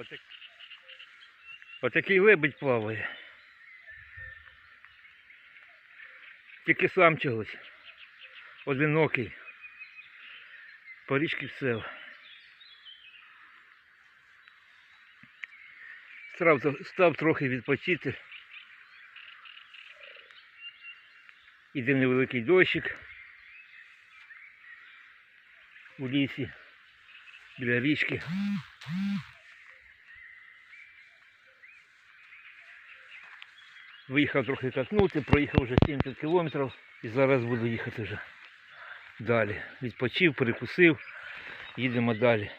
Отак... Отакий лебедь плаває. Тільки сам чогось. Одинокий. По річці все. Став, став трохи відпочити. Іде невеликий дощик у лісі біля річки. Виїхав трохи катнути, проїхав вже 70 кілометрів і зараз буду їхати вже далі. Відпочив, перекусив, їдемо далі.